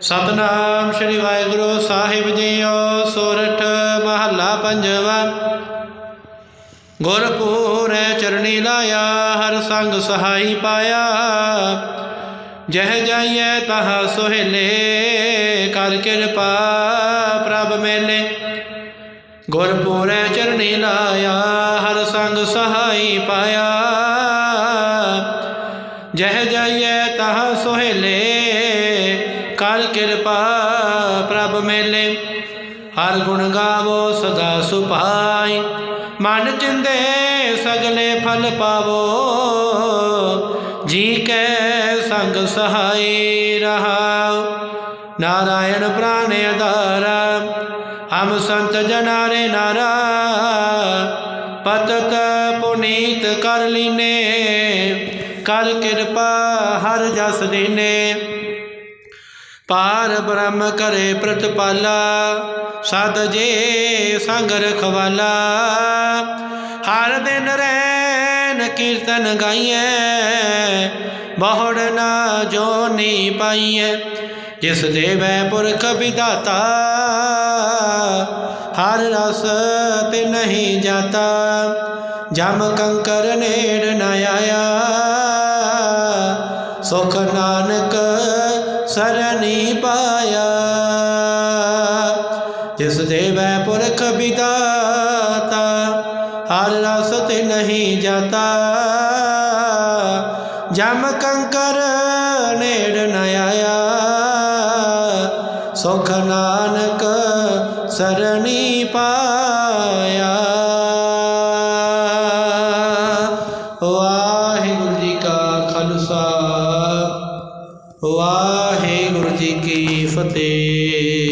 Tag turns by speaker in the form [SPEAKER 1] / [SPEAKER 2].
[SPEAKER 1] ਸਤਨਾਮ ਸ੍ਰੀ ਵਾਹਿਗੁਰੂ ਸਾਹਿਬ ਜੀਓ, ਸੋਰਠ ਮਹੱਲਾ ਪੰਜਵਾ। ਗੁਰਪੂਰੈ ਚਰਣੀ ਲਾਇਆ, ਹਰ ਸੰਗ ਸਹਾਈ ਪਾਇਆ। ਜਹ ਜਾਈਐ ਤਹ ਸੁਹੇਲੇ, ਕਰ ਕਿਰਪਾ ਪ੍ਰਭ ਮੇਲੇ। ਗੁਰਪੂਰੈ ਚਰਣੀ ਲਾਇਆ, ਹਰ ਸੰਗ ਸਹਾਈ ਪਾਇਆ। ਜਹ ਜਾਈਐ ਤਹ ਸੁਹੇਲੇ ਕਰ ਕਿਰਪਾ ਪ੍ਰਭ ਮੇਲੇ। ਹਰ ਗੁਣ ਗਾਵੋ, ਸਦਾ ਸੁਭਾਈ। ਮਨ ਜਿੰਦੇ, ਸਗਲੇ ਫਲ ਪਾਵੋ। ਜੀ ਕੈ ਸੰਗ ਸਹਾਈ ਰਹਾਉ। ਨਾਰਾਇਣ ਪ੍ਰਾਨ ਆਧਾਰਾ ਹਮ ਸੰਤ ਜਨਾਰੇ ਨਾਰਾ। ਪਤਤ ਪੁਨੀਤ ਕਰ ਲੀਨੇ ਕਰ ਕਿਰਪਾ ਹਰ ਜਸ ਦੀਨੇ। ਪਾਰ ਬ੍ਰਹਮ ਕਰੇ ਪ੍ਰਤਪਾਲਾ, ਸਦ ਜੇ ਸੰਗ ਰਖਵਾਲਾ। ਹਰ ਦਿਨ ਰੈਨ ਕੀਰਤਨ ਗਾਈਐ, ਬਹੁੜ ਨਾ ਜੋ ਨੀ ਪਾਈਐ। ਜਿਸ ਦੇਵੈ ਪੁਰਖ ਵਿਦਾਤਾ ਹਰ ਰਸ ਤੇ ਨਹੀਂ ਜਾਤਾ। ਜਮ ਕੰਕਰ ਨੇੜ ਨਾ ਸਰਣੀ ਪਾਇਆ। ਜਿਸ ਦੇਵੈ ਪੁਰਖ ਵਿਦਾਤਾ ਹਰ ਰਸ ਤੇ ਨਹੀਂ ਜਾਤਾ ਜਮ ਕੰਕਰ ਨੇੜ ਨ ਆਇਆ। ਸੁਖ ਨਾਨਕ ਸਰਣੀ ਪਾਇਆ। ਵਾਹਿਗੁਰੂ ਜੀ ਕਾ ਖਾਲਸਾ। ਵਾਹਿਗੁਰੂ ਜੀ ਕੀ ਫਤਿਹ।